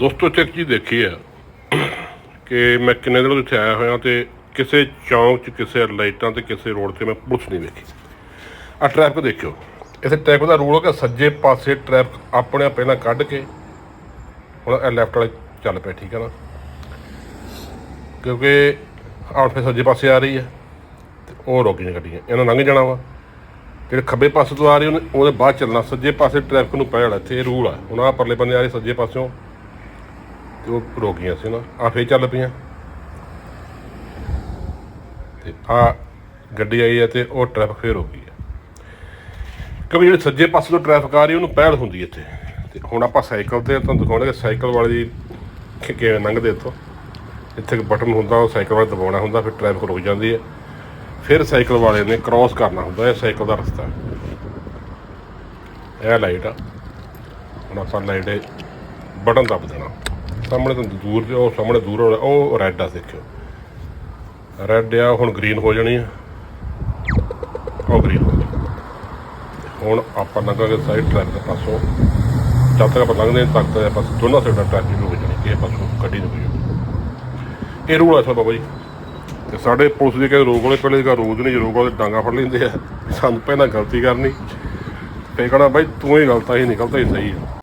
ਦੋਸਤੋ, ਇੱਕ ਚੀਜ਼ ਦੇਖੀ ਆ ਕਿ ਮੈਂ ਕਿੰਨੇ ਦਿਨ ਉੱਥੇ ਆਇਆ ਹੋਇਆ ਤੇ ਕਿਸੇ ਚੌਂਕ 'ਚ, ਕਿਸੇ ਲਾਈਟਾਂ ਤੇ, ਕਿਸੇ ਰੋਡ ਤੇ ਮੈਂ ਪੁਲਿਸ ਨਹੀਂ ਵੇਖੀ। ਆ ਟ੍ਰੈਫਿਕ ਦੇਖਿਓ। ਇੱਥੇ ਟ੍ਰੈਫਿਕ ਦਾ ਰੂਲ ਹੋ ਕਿ ਸੱਜੇ ਪਾਸੇ ਟ੍ਰੈਫਿਕ ਆਪਣੇ ਆਪ ਪਹਿਲਾਂ ਕੱਢ ਕੇ ਹੁਣ ਇਹ ਲੈਫਟ ਵਾਲੇ ਚੱਲ ਪਏ, ਠੀਕ ਹੈ ਨਾ? ਕਿਉਂਕਿ ਆਉਟਫਿਟ ਸੱਜੇ ਪਾਸੇ ਆ ਰਹੀ ਹੈ ਤੇ ਉਹ ਰੋਕੀਆਂ ਗੱਡੀਆਂ। ਇਹਨਾਂ ਲੰਘ ਜਾਣਾ ਵਾ। ਜਿਹੜੇ ਖੱਬੇ ਪਾਸੇ ਤੋਂ ਆ ਰਹੀ ਉਹਨੇ ਉਹਦੇ ਬਾਅਦ ਚੱਲਣਾ। ਸੱਜੇ ਪਾਸੇ ਟ੍ਰੈਫਿਕ ਨੂੰ ਪਹਿਲ ਇੱਥੇ ਇਹ ਰੂਲ ਆ। ਹੁਣ ਆ ਪਰਲੇ ਬੰਦੇ ਆ ਰਹੇ ਸੱਜੇ ਪਾਸਿਓਂ। ਤੇ ਉਹ ਰੁਕ ਗਈਆਂ ਸੀ ਨਾ। ਆ ਫੇਰ ਚੱਲ ਪਈਆਂ। ਤੇ ਆ ਗੱਡੀ ਆਈ ਹੈ ਤੇ ਉਹ ਟ੍ਰੈਫਿਕ ਫੇਰ ਹੋ ਗਈ ਹੈ। ਕਿਉਂਕਿ ਜਿਹੜੇ ਸੱਜੇ ਪਾਸੇ ਤੋਂ ਟ੍ਰੈਫਿਕ ਆ ਰਹੀ ਉਹਨੂੰ ਪਹਿਲ ਹੁੰਦੀ ਇੱਥੇ। ਤੇ ਹੁਣ ਆਪਾਂ ਸਾਈਕਲ ਤੇ ਤੁਹਾਨੂੰ ਦਿਖਾਉਣਾ ਸਾਈਕਲ ਵਾਲੇ ਦੀ ਕਿ- ਕਿਵੇਂ ਲੰਘਦੇ ਇੱਥੋਂ। ਇੱਥੇ ਇੱਕ ਬਟਨ ਹੁੰਦਾ, ਉਹ ਸਾਈਕਲ ਵਾਲੇ ਦਬਾਉਣਾ ਹੁੰਦਾ, ਫਿਰ ਟ੍ਰੈਫਿਕ ਰੁਕ ਜਾਂਦੀ ਹੈ। ਫਿਰ ਸਾਈਕਲ ਵਾਲੇ ਨੇ ਕ੍ਰਾਸ ਕਰਨਾ ਹੁੰਦਾ, ਇਹ ਸਾਈਕਲ ਦਾ ਰਸਤਾ। ਇਹ ਲਾਈਟ ਆ। ਹੁਣ ਆਪਾਂ ਲਾਈਟ ਬਟਨ ਦੱਬ ਦੇਣਾ। ਸਾਹਮਣੇ ਤੋਂ ਦੂਰ ਤੇ ਉਹ ਸਾਹਮਣੇ ਦੂਰ ਹੋ ਰਿਹਾ, ਉਹ ਰੈੱਡ ਆ ਦੇਖਿਓ ਰੈੱਡ ਆ ਹੁਣ ਗ੍ਰੀਨ ਹੋ ਜਾਣੀ ਆ। ਉਹ ਗ੍ਰੀਨ ਹੋ ਗਈ ਹੁਣ ਆਪਾਂ ਲੰਘਾਂਗੇ ਸਾਈਡ ਟਰੈਕ ਦੇ ਪਾਸੋਂ। ਜਦ ਤੱਕ ਆਪਾਂ ਲੰਘਦੇ ਹਾਂ ਤੱਕ ਆਪਾਂ ਦੋਨਾਂ ਸਾਈਡਾਂ ਟ੍ਰੈਫਿਕ ਹੋ ਜਾਣੀ ਕਿ ਪਾਸੋਂ ਗੱਡੀ ਨਹੀਂ ਹੋ ਇਹ ਰੂਲ ਆ ਸਾ ਬਾਬਾ ਜੀ। ਤੇ ਸਾਡੇ ਪੁਲਿਸ ਦੇ ਕਹਿੰਦੇ ਰੋਕ ਵਾਲੇ ਪਹਿਲੇ ਦਾ ਰੋਜ਼ ਨਹੀਂ ਰੋਕ ਵਾਲੇ ਡਾਂਗਾ ਫੜ ਲੈਂਦੇ ਆ। ਸਾਨੂੰ ਪਹਿਲਾਂ ਗਲਤੀ ਕਰਨੀ। ਫੇਰ ਕਹਣਾ ਬਾਈ ਤੂੰ ਹੀ ਗਲਤ ਆ ਹੀ ਨਹੀਂ ਗਲਤ ਹੀ ਸਹੀ ਆ।